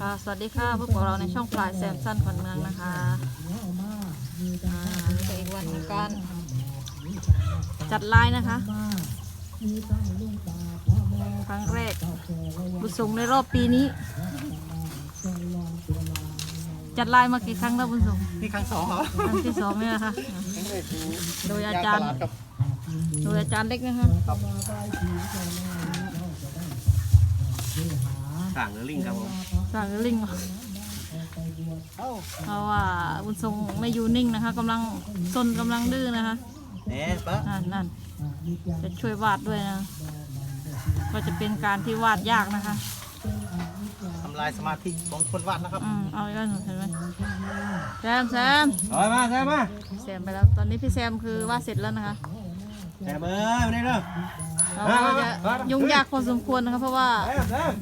ค่ะสวัสดีค่ะพวกบเราในช่องปลายแซมสั้นขวัญเมืองนะคะอ่าเป็นอีกวันของการจัดไลน์นะคะ ครั้งแรกบุญส่งในรอบปีนี้ จัดไลน์มากี่ครั้งแล้วบุญส่งนี่ครั้งสองเหรอครั้งที่สองเนี่ยนะคะ โดยอาจารย์ กับโดยอาจารย์เล็กนะคะสั่งหรือลิงครับผม สั่งลิงก์เพราะว่าบุญทรงไม่อยู่นิ่งนะคะกำลังซนกำลังดื้อนะคะเอ๊ะปะนั่นนั่นจะช่วยวาดด้วยนะ ก็จะเป็นการที่วาดยากนะคะทำลายสมาธิของคนวาดนะครับอืมเอาอีกแล้วเห็นไหมแซมแซมเอามาแซมมาแซมไปแล้วตอนนี้พี่แซมคือวาดเสร็จแล้วนะคะแซมเอ้ยมานี่เด้อเราก็จะยุ่งยากพอสมควรนะคะเพราะว่าแซมแซม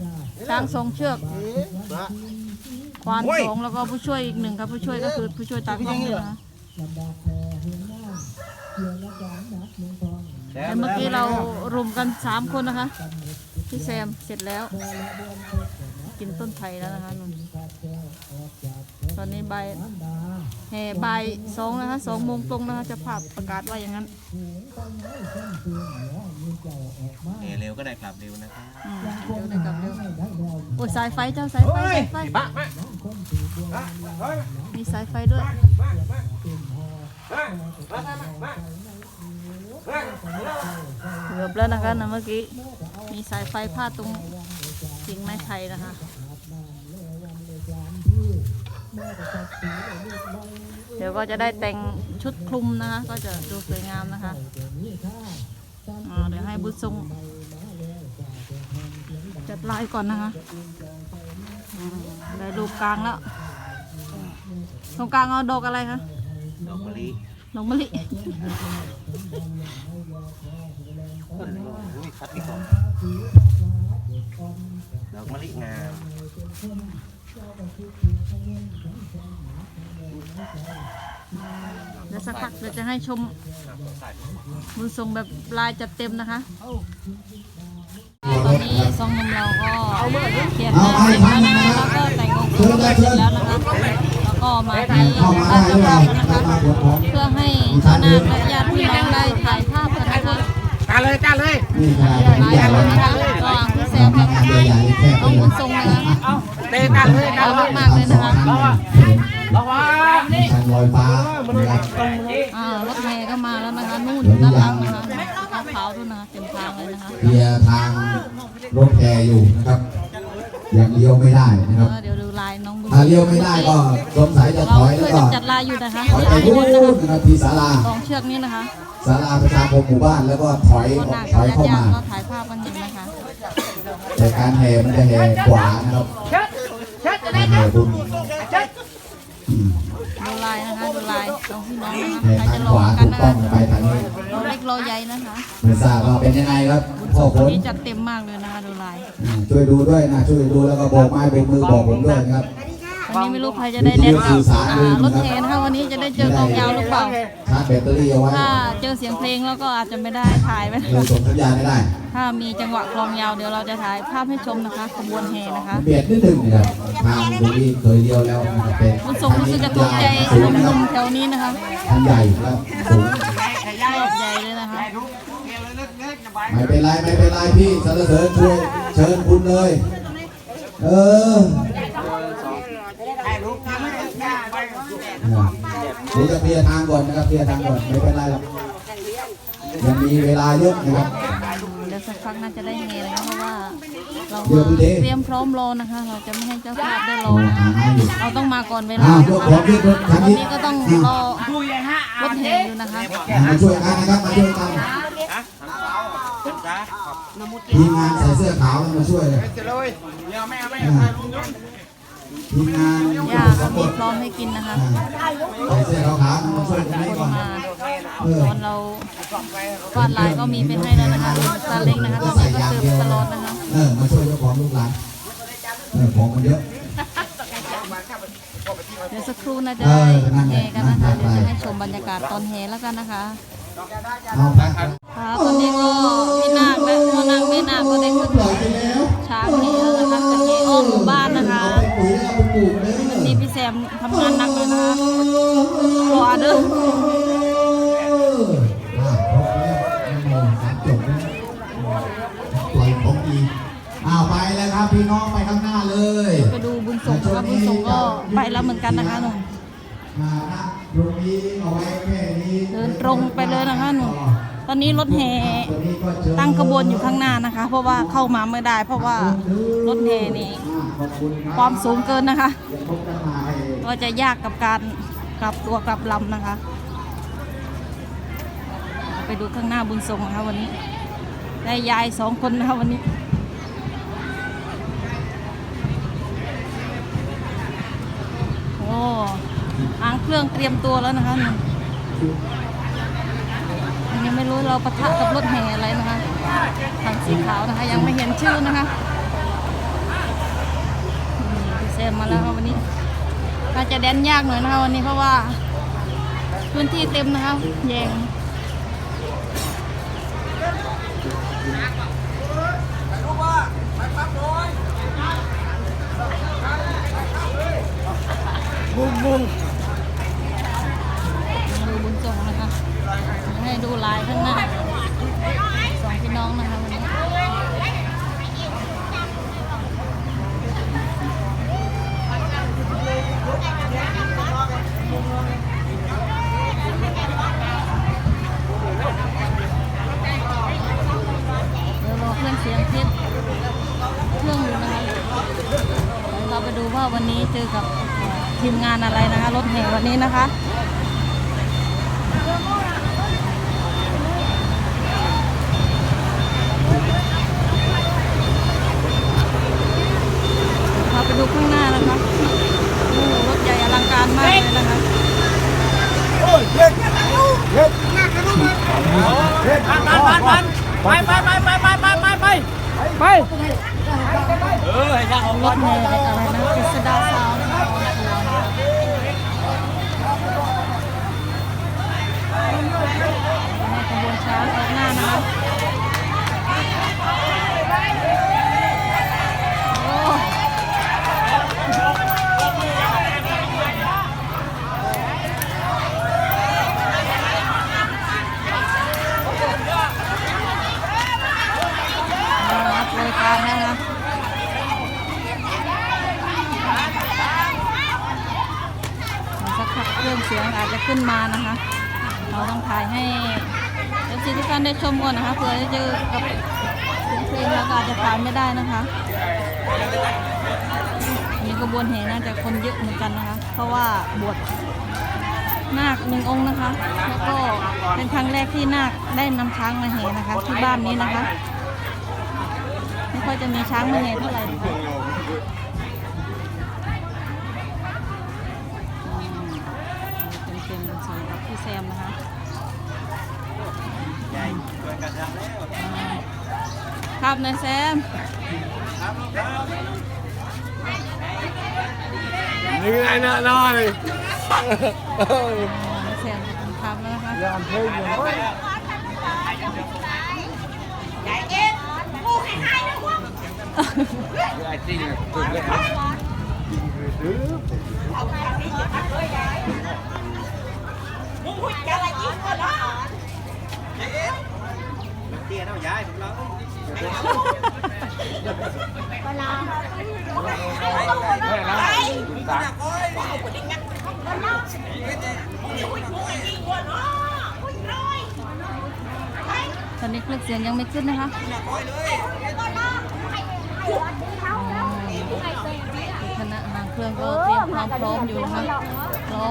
ช้างสองเชือกมาควานโอ้ยสองแล้วก็ผู้ช่วยอีกหนึ่งครับ ผู้ช่วยก็คือผู้ช่วยตากล้องเนี่ยนะคะแซแต่มเมื่อกี้เรารุมกันสามคนนะคะพี่แซมเสร็จแล้ว กินต้นไผ่แล้วนะคะนุ่นตอนนี้ใบายแห่ใบายสองนะคะสองโมงตรงนะคะจะภาพประกาศว่าอย่างนั้นเอ๊ะเร็วก็ได้กลับเร็วนะครับ โอ้ยสายไฟเจ้าสายไฟสายไฟบ้ามามีสายไฟด้วยเกือบแล้วนะคะนะเมื่อกี้ มีสายไฟพาดตรงกิ่งไม้ไผ่นะคะเดี๋ยวก็จะได้แต่งชุดคลุมนะคะ ก็จะดูสวยงามนะคะอ่าเดี๋ยวให้บุญทรง จัดลายก่อนนะคะอืมได้รูปกลางแล้วตรงกลางเอาดอกอะไรคะดอกมะลิดอกมะลิอุ้ยคัดดีกว่าดอกมะลิงามเดี๋ยวสักพักเดี๋ยวจะให้ชมบุญทรงแบบลายจัดเต็มนะคะ ตอนนี้สองนมเราก็เขียนหน้าเสร็จแล้วนะคะแล้วก็แต่งองค์ทรงเสร็จแล้วนะคะแล้วก็มาที่เข้ามาร้าได้นหรือเจ้าเปล่าภาพนะคะเพื่อให้เจ้านาและญาติพี่น้องได้ถ่ายภาพกันนะคะการเลยการเลยนี่ค่ะหลายคนนะคะก็พี่แซมกับน้องบุญทรงนะคะเตะกันเลยน่ากมากเลยนะคะระวังทางลอยฟ้านะครับรถเมย์ก็มาแล้วนะคะนู่นอยู่ด้านหลังนะคะ ด้วยนะคะเต็มทางเลยนะคะเคลียร์ทางรถแพอยู่นะครับยังเลี้ยวไม่ได้นะครับเออเดี๋ยวดูลายน้องบุญถ้าเลี้ยวไม่ได้ก็สงสัยจะเราถอยช่แล้ววยก็กันจัดลายอยู่นะคะถอยไปลายนู่ด้วนยนะคะนะครับที่ศาลาสองเชือกนี้นะคะศาลาประชาคมหมู่บ้านแล้วก็ถอยคนอหอนักกถอยญาเข้าติมาๆก็ถ่ายภาพกันอยู่นะคะแต่การแห่มันจะแห่ขวานะครับการแห่บุญอืม ดูลายนะคะดูลายสองพี่น้องนะคะแห่ใครทาจะงรอขวากัถูนกนะต้อคะงไปทางนี้เราเล็กเราใหญ่นะคะไม่ทราบว่าเป็นยังไงครับพ่อผวันมนี้จัดเต็มมากเลยนะคะดูลาย อืมช่วยดูด้วยนะช่วยดูแล้วก็โบกไม้โบกมือบอกผมด้วยนะครับ วันนี้ไม่รู้ใครจะได้เล่นกับอ่ารถแห่นะคะวันนี้จะได้เจอกองยาวหรือเปล่า ชาร์จแบตเตอรี่เอาไว้ถ้าเจอเสียงเพลงแล้วก็อาจจะไม่ได้ถ่ายไว้นะเราคะส่งสัญญาณไม่ได้ถ้ามีจังหวะกลองยาวเดี๋ยวเราจะถ่ายภาพให้ชมนะคะขบวนแห่นะคะ เบียดนิดหนึงนะครับทางตรงนี้เคยเดียวแล้วนะครับเป็นบุญทรงรู้สึกจะถูกใจสูงหนะครันุ่บมๆแถวนี้นะคะทางใหญ่ครับสูงรอบใหญ่เลยนะคะ ไม่เป็นไรไม่เป็นไรพี่สรรเสริญช่วยเชิญคุณเลย เออ เดี๋ยวจะเคลียร์ทางก่อนนะครับเคลียร์ทางก่อนไม่เป็นไรหรอกยังมีเวลาเยอะนะครับเดี๋ยวสักพักน่าจะได้เฮนะคะเพราะว่าเราเดี๋ยวดูดิเตรียมพร้อมรอนะคะ เราจะไม่ให้เจ้าภาพได้รอนะคะเราต้องมาก่อนเวลาอ้าวนะยกคะของขึ้นรถคันตอนนี้นี้ก็ต้องรอรถแห่อยู่นะคะมาช่วยกันนะครับมาช่วยกันทีมงานใส่เสื้อขาวมาช่วยเลย ทีมงานย่าก็มีพร้อมให้กินนะคะใส่เสื้อขาวๆมาช่วยตรงนี้คนก่อนมาเออตอนเราวาดลายก็มีไปให้แล้วนะคะซาเล้งนะคะตอนนี้ก็เติมตลอดนะคะเออมาช่วยเจ้าของลูกหลานเออของมันเยอะเดี๋ยวสักครู่น่าจะได้แห่กันนะคะเดี๋ยวจะให้ชมบรรยากาศตอนแห่แล้วกันนะคะเอาไปค่ะตอนนี้ก็พี่นาคและพ่อนาคแม่นาคก็ได้ขึ้นปล่อยไปแล้วช้างแห่แล้ วนะคะจะแห่อ้อมทำงานหนักเลยนะคะรอเด้ออ้ามจบแล้วปล่อยของอีกอ้าวไปแล้วครับพี่น้องไปข้างหน้าเลยไปดูบุญสงนะคะบุญสงก็ไปแล้วเหมือนกันนะคะหนุ่มมานะตรงนี้เอาไว้แค่นี้เดินตรงไปเลยนะคะหนุ่มตอนนี้รถแห่ตัวนี้ก็เชิญตั้งขบวนอยู่ข้างหน้านะคะ เพราะว่าเข้ามาไม่ได้ เพราะว่ารถแห่นี่ คุณรับความสูงเกินนะคะเดี๋ยวพบกันใหม่ก็จะยากกับการกลับตัวกลับลำนะคะ ไปดูข้างหน้าบุญทรงนะคะวันนี้ ได้ยายสองคนนะคะวันนี้โอ้หางเครื่องเตรียมตัวแล้วนะคะนี่ยังไม่รู้เราปะทะกับรถแห่อะไรนะคะทางสีขาวนะคะ ยังไม่เห็นชื่อนะคะนี่พี่ แซมมาแล้วค่ะวันนี้อาจะแดนยากหน่อยนะคะวันนี้เพราะว่า พื้นที่เต็มนะคะแยงบุ้งบุ้งดูบุญส่งนะคะให้ดูลายข้างหน้าสองพี่น้องนะคะวันนี้ เดี๋ยวรอเค เสียงเครื่องอยู่นะคะเดี๋ยวเราไปดูว่าวันนี้เจอกับทีมงานอะไรนะคะ รถแห่วันนี้นะคะ ขึ้นมานะคะ เราต้องถ่ายให้เอฟซีทุกท่านได้ชมก่อนนะคะเผื่อจะเจอกับเพลงแล้วก็อาจจะถ่ายไม่ได้นะคะอันนี้กระบวนแห่น่าจะคนเยอะเหมือนกันนะคะ เพราะว่าบวชนาคหนึ่งองค์นะคะ แล้วก็เป็นครั้งแรกที่นาคได้นำช้างมาแห่นะคะ ที่บ้านนี้นะคะ ไม่ค่อยจะมีช้างมาแห่เท่าไหร่ สวยกับพี่แซมนะคะครับนายแซมนี่ไงน่าหน่อยแซมครับนะคะยามเพิ่ยไอ้จริงถูกเลยครับ มึงคุยอะไรยิ่งกว่าน้องเตี้ยเท่ายายของเราปลาไปตาก้อยว้าวคนนี้งัดคนน้องมึงคุยกูกันยิ่งกว่าน้องคุยน้อยตอนนี้คลิปเสียงยังไม่ขึ้นนะคะตาก้อยเลย เครื่องก็เตรียมความพร้อมอยู่นะคะรอ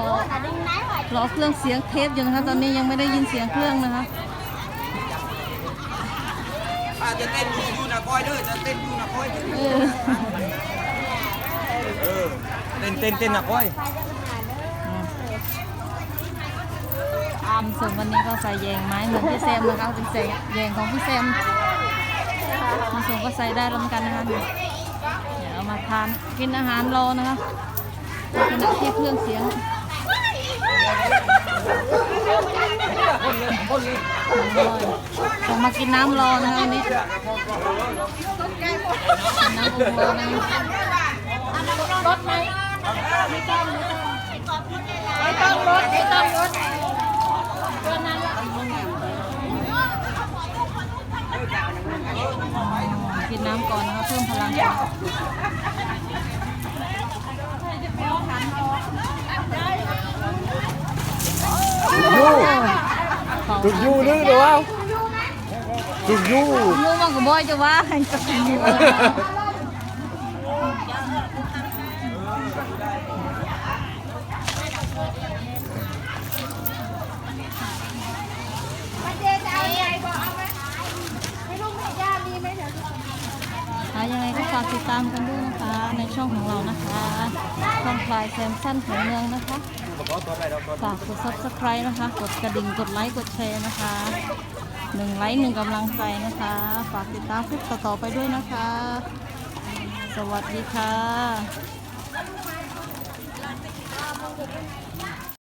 รอเครื่องเสียงเทปอยู่นะคะ ตอนนี้ยังไม่ได้ยินเสียงเครื่องนะคะอาจะเต้นอยู่นะคอยเด้อจะเต้นอยู่นะคอยเออเต้นเต้นเต้นนะคอยอามส่งวันนี้ก็ใส่แยงไม้เหมือนพี่แซมนะคะเป็นแสงแยงของพี่แซมส่งก็ใส่ได้แล้วมกันนะคะ เดี๋ยวเอามาทานกินอาหารรอนะคะขณะที่เครื่องเสียงต้องมากินน้ำรอนะคะวันนี้น้ำอุ่นรอนะคะไม่ต้องไม่ต้องรถไม่ต้องรถตัวนั้น กินน้ำก่อนนะคะเพิ่มพลังถูกยูนึกหรือว่าถูกยูงูมันก็บ่อยจะว่าให้กับงู ยังไงก็ฝากติดตามกันด้วยนะคะ ในช่องของเรานะคะช่องพลายแซมสั้นของเมืองนะคะฝากกดซับสไคร b e นะคะ กดกระดิ่ง กดไลค์ กดแชร์นะคะหนึ่งไลค์หนึ่งกำลังใจนะคะ ฝากติดตามคลิปต่อไปด้วยนะคะ สวัสดีค่ะ